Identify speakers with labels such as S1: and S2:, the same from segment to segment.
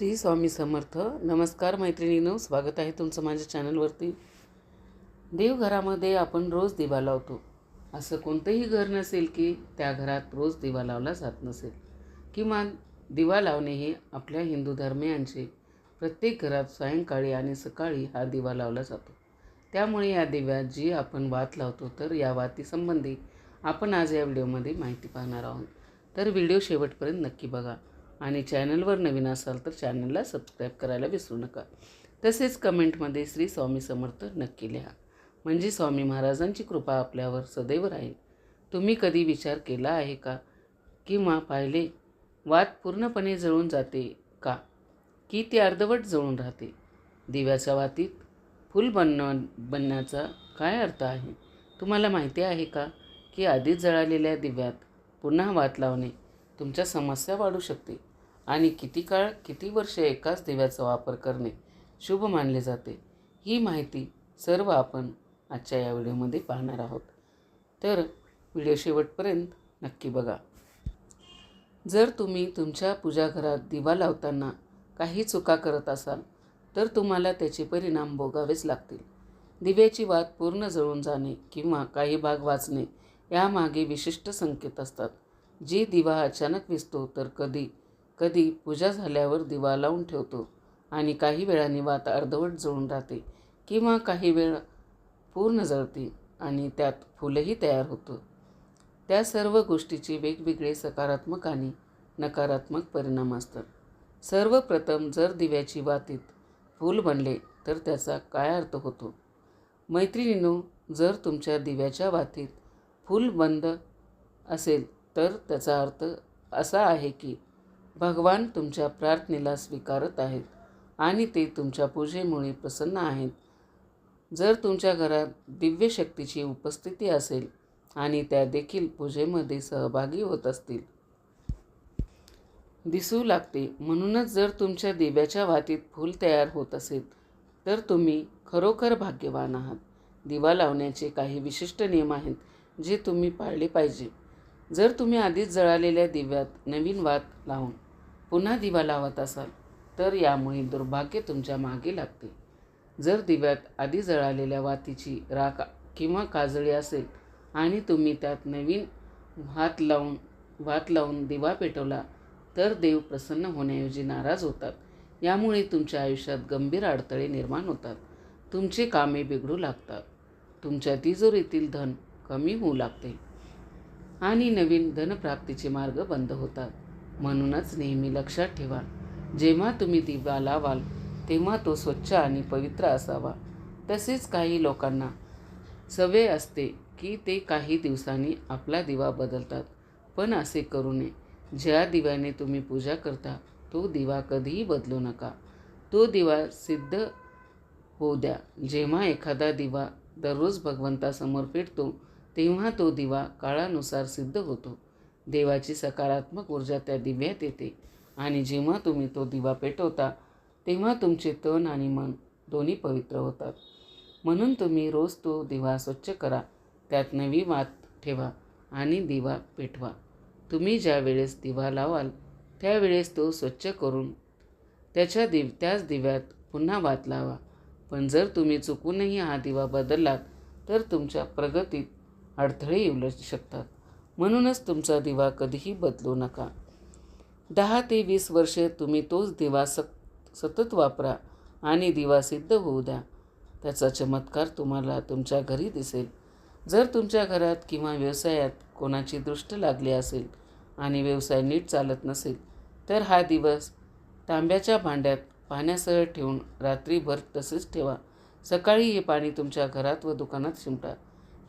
S1: श्री स्वामी समर्थ. नमस्कार मैत्रिणीनं स्वागत आहे तुमचं माझ्या चॅनलवरती. देवघरामध्ये आपण रोज दिवा लावतो. असं कोणतंही घर नसेल की त्या घरात रोज दिवा लावला जात नसेल. किमान दिवा लावणे हे आपल्या हिंदू धर्मियांचे प्रत्येक घरात सायंकाळी आणि सकाळी हा दिवा लावला जातो. त्यामुळे या दिव्यात जी आपण वात लावतो तर या वातीसंबंधी आपण आज या व्हिडिओमध्ये माहिती पाहणार आहोत. तर व्हिडिओ शेवटपर्यंत नक्की बघा. आणि चॅनलवर नवीन असाल तर चॅनलला सबस्क्राईब करायला विसरू नका. तसेच कमेंटमध्ये श्री स्वामी समर्थ नक्की लिहा. म्हणजे स्वामी महाराजांची कृपा आपल्यावर सदैव राहील. तुम्ही कधी विचार केला आहे का? किंवा पाहिले वात पूर्णपणे जळून जाते का? की ती अर्धवट जळून राहते? दिव्याच्या वातीत फुल बन बनण्याचा काय अर्थ आहे? तुम्हाला माहिती आहे का की आधीच जळालेल्या दिव्यात पुन्हा वात लावणे तुमच्या समस्या वाढू शकते. आणि किती काळ किती वर्ष एकाच दिव्याचा वापर करणे शुभ मानले जाते ही माहिती सर्व आपण आजच्या या व्हिडिओमध्ये पाहणार आहोत. तर व्हिडिओ शेवटपर्यंत नक्की बघा. जर तुम्ही तुमच्या पूजाघरात दिवा लावताना काही चुका करत असाल तर तुम्हाला त्याचे परिणाम भोगावेच लागतील. दिव्याची वात पूर्ण जळून जाणे किंवा काही भाग वाचणे यामागे विशिष्ट संकेत असतात जी दिवा अचानक विसतो तर कधी कधी पूजा झाल्यावर दिवा लावून ठेवतो आणि काही वेळाने वात अर्धवट जळून राहते किंवा काही वेळ पूर्ण जळते आणि त्यात फुलंही तयार होतं. त्या सर्व गोष्टीचे वेगवेगळे सकारात्मक आणि नकारात्मक परिणाम असतात. सर्वप्रथम जर दिव्याची वातीत फूल बनले तर त्याचा काय अर्थ होतो? मैत्रिणीनो जर तुमच्या दिव्याच्या वातीत फूल बंद असेल तर त्याचा अर्थ असा आहे की भगवान तुमच्या प्रार्थनेला स्वीकारत आहेत आणि ते तुमच्या पूजेमुळे प्रसन्न आहेत. जर तुमच्या घरात दिव्य शक्तीची उपस्थिती असेल आणि त्या देखील पूजेमध्ये सहभागी होत असतील. दिसू लागते म्हणूनच जर तुमच्या दिव्याच्या वातीत फूल तयार होत असेल तर तुम्ही खरोखर भाग्यवान आहात. दिवा लावण्याचे काही विशिष्ट नियम आहेत जे तुम्ही पाळले पाहिजे. जर तुम्ही आधीच जळालेल्या दिव्यात नवीन वात लावून पुन्हा दिवा लावत असाल तर यामुळे दुर्भाग्य तुमच्या मागे लागते. जर दिव्यात आधी जळालेल्या वातीची राख किंवा काजळी असेल आणि तुम्ही त्यात नवीन भात लावून भात लावून दिवा पेटवला तर देव प्रसन्न होण्याऐवजी नाराज होतात. यामुळे तुमच्या आयुष्यात गंभीर अडथळे निर्माण होतात. तुमची कामे बिघडू लागतात. तुमच्या तिजोरीतील धन कमी होऊ लागते. आणि नवीन धनप्राप्तीचे मार्ग बंद होतात. म्हणूनच नेहमी लक्षात ठेवा. जेव्हा तुम्ही दिवा लावाल तेव्हा तो स्वच्छ आणि पवित्र असावा. तसेच काही लोकांना सवय असते की ते काही दिवसांनी आपला दिवा बदलतात. पण असे करू नये. ज्या दिव्याने तुम्ही पूजा करता तो दिवा कधीही बदलू नका. तो दिवा सिद्ध होऊ द्या. जेव्हा एखादा दिवा दररोज भगवंतासमोर पेटतो तेव्हा तो दिवा काळानुसार सिद्ध होतो. देवाची सकारात्मक ऊर्जा त्या दिव्यात येते. आणि जेव्हा तुम्ही तो दिवा पेटवता तेव्हा तुमचे तन आणि मन दोन्ही पवित्र होतात. म्हणून तुम्ही रोज तो दिवा स्वच्छ करा. त्यात नवी वात ठेवा आणि दिवा पेटवा. तुम्ही ज्या वेळेस दिवा लावाल त्यावेळेस तो स्वच्छ करून त्याच्या दिव त्याच दिव्यात पुन्हा वात लावा. पण जर तुम्ही चुकूनही हा दिवा बदललात तर तुमच्या प्रगतीत अडथळे येऊ शकतात. म्हणूनच तुमचा दिवा कधीही बदलू नका. दहा ते वीस वर्षे तुम्ही तोच दिवा सत सतत वापरा आणि दिवा सिद्ध होऊ द्या. त्याचा चमत्कार तुम्हाला तुमच्या घरी दिसेल. जर तुमच्या घरात किंवा व्यवसायात कोणाची दृष्ट लागली असेल आणि व्यवसाय नीट चालत नसेल तर हा दिवस तांब्याच्या भांड्यात पाण्यासह ठेवून रात्रीभर तसेच ठेवा. सकाळी हे पाणी तुमच्या घरात व दुकानात शिंपटा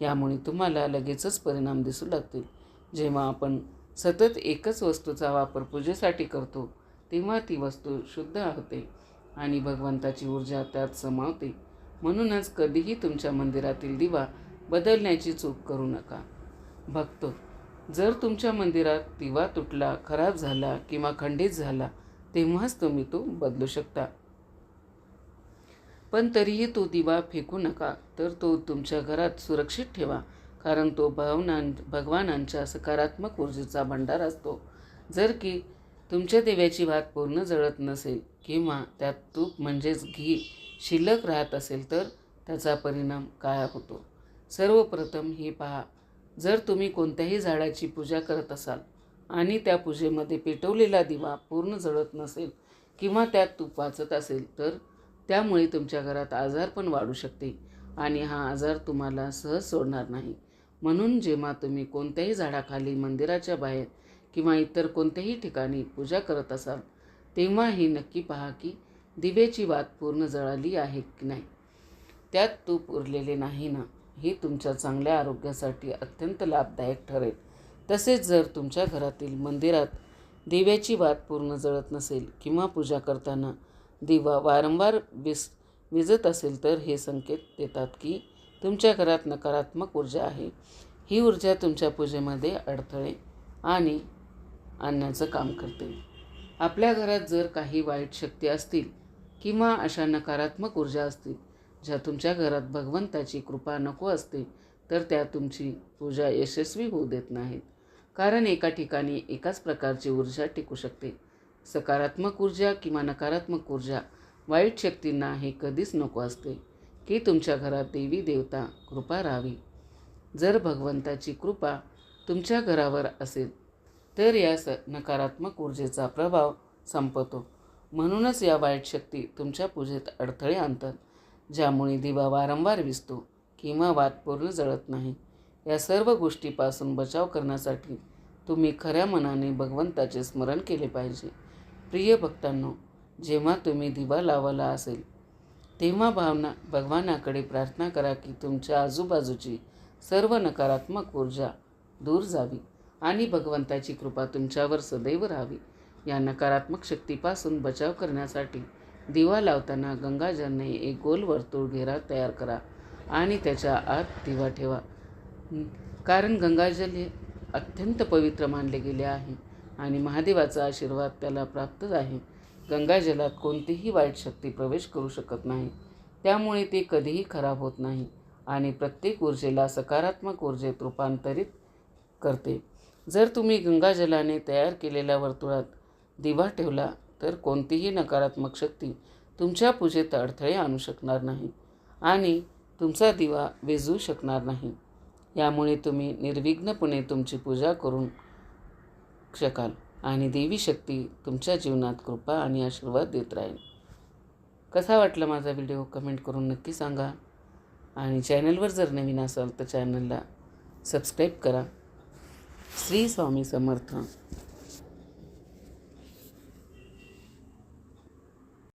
S1: यामुळे तुम्हाला लगेचच परिणाम दिसू लागतील. जेव्हा आपण सतत एकच वस्तूचा वापर पूजेसाठी करतो तेव्हा ती वस्तू शुद्ध होते आणि भगवंताची ऊर्जा त्यात समावते. म्हणूनच कधीही तुमच्या मंदिरातील दिवा बदलण्याची चूक करू नका. भक्त जर तुमच्या मंदिरात दिवा तुटला खराब झाला किंवा खंडित झाला तेव्हाच तुम्ही तो बदलू शकता. पण तरीही तो दिवा फेकू नका तर तो तुमच्या घरात सुरक्षित ठेवा. कारण तो भावनां भगवानांच्या सकारात्मक ऊर्जेचा भंडार असतो. जर की तुमच्या दिव्याची वात पूर्ण जळत नसेल किंवा त्यात तूप म्हणजेच घी शिल्लक राहत असेल तर त्याचा परिणाम काय होतो. सर्वप्रथम हे पहा. जर तुम्ही कोणत्याही झाडाची पूजा करत असाल आणि त्या पूजेमध्ये पेटवलेला दिवा पूर्ण जळत नसेल किंवा त्यात तूप वाचत असेल तर त्यामुळे तुमच्या घरात आजार पण वाढू शकते आणि हा आजार तुम्हाला सहज सोडणार नाही. म्हणून जेव्हा तुम्ही कोणत्याही झाडाखाली मंदिराच्या बाहेर किंवा इतर कोणत्याही ठिकाणी पूजा करत असाल तेव्हा हे नक्की पहा की दिव्याची वात पूर्ण जळाली आहे की नाही. त्यात तूप उरलेले नाही ना हे तुमच्या चांगल्या आरोग्यासाठी अत्यंत लाभदायक ठरेल. तसेच जर तुमच्या घरातील मंदिरात दिव्याची वात पूर्ण जळत नसेल किंवा पूजा करताना दिवा वारंवार विस विजत असेल तर हे संकेत देतात की तुमच्या घरात नकारात्मक ऊर्जा आहे. ही ऊर्जा तुमच्या पूजेमध्ये अडथळे आणि आणण्याचं काम करते. आपल्या घरात जर काही वाईट शक्ती असतील किंवा अशा नकारात्मक ऊर्जा असतील ज्या तुमच्या घरात भगवंताची कृपा नको असते तर त्या तुमची पूजा यशस्वी होऊ देत नाहीत. कारण एका ठिकाणी एकाच प्रकारची ऊर्जा टिकू शकते. सकारात्मक ऊर्जा किंवा नकारात्मक ऊर्जा वाईट शक्तींना हे कधीच नको असते. की तुमच्या घरात देवी देवता कृपा राहावी. जर भगवंताची कृपा तुमच्या घरावर असेल तर या स नकारात्मक ऊर्जेचा प्रभाव संपतो. म्हणूनच या वाईट शक्ती तुमच्या पूजेत अडथळे आणतात ज्यामुळे दिवा वारंवार विसतो किंवा वाद पूर्ण जळत नाही. या सर्व गोष्टीपासून बचाव करण्यासाठी तुम्ही खऱ्या मनाने भगवंताचे स्मरण केले पाहिजे. प्रिय भक्तांनो जेव्हा तुम्ही दिवा लावला असेल तेव्हा भावना भगवानाकडे प्रार्थना करा की तुमच्या आजूबाजूची सर्व नकारात्मक ऊर्जा दूर जावी आणि भगवंताची कृपा तुमच्यावर सदैव राहावी. या नकारात्मक शक्तीपासून बचाव करण्यासाठी दिवा लावताना गंगाजलने एक गोल वर्तुळ घेरा तयार करा आणि त्याच्या आत दिवा ठेवा. कारण गंगाजल हे अत्यंत पवित्र मानले गेले आहे आणि महादेवाचा आशीर्वाद त्याला प्राप्त आहे. गंगाजलात कोणतीही वाईट शक्ती प्रवेश करू शकत नाही. त्यामुळे ते कधीही खराब होत नाही आणि प्रत्येक ऊर्जेला सकारात्मक ऊर्जेत रूपांतरित करते. जर तुम्ही गंगाजलाने तयार केलेल्या वर्तुळात दिवा ठेवला तर कोणतीही नकारात्मक शक्ती तुमच्या पूजेत अडथळे आणू शकणार नाही आणि तुमचा दिवा विजू शकणार नाही. यामुळे तुम्ही निर्विघ्नपणे तुमची पूजा करून शकाल. आणि देवी शक्ती तुमच्या जीवनात कृपा आणि आशीर्वाद देत राहील. कसा वाटला माझा व्हिडिओ कमेंट करून नक्की सांगा. आणि चॅनलवर जर नवीन असाल तर चॅनलला सबस्क्राईब करा. श्री स्वामी समर्थ.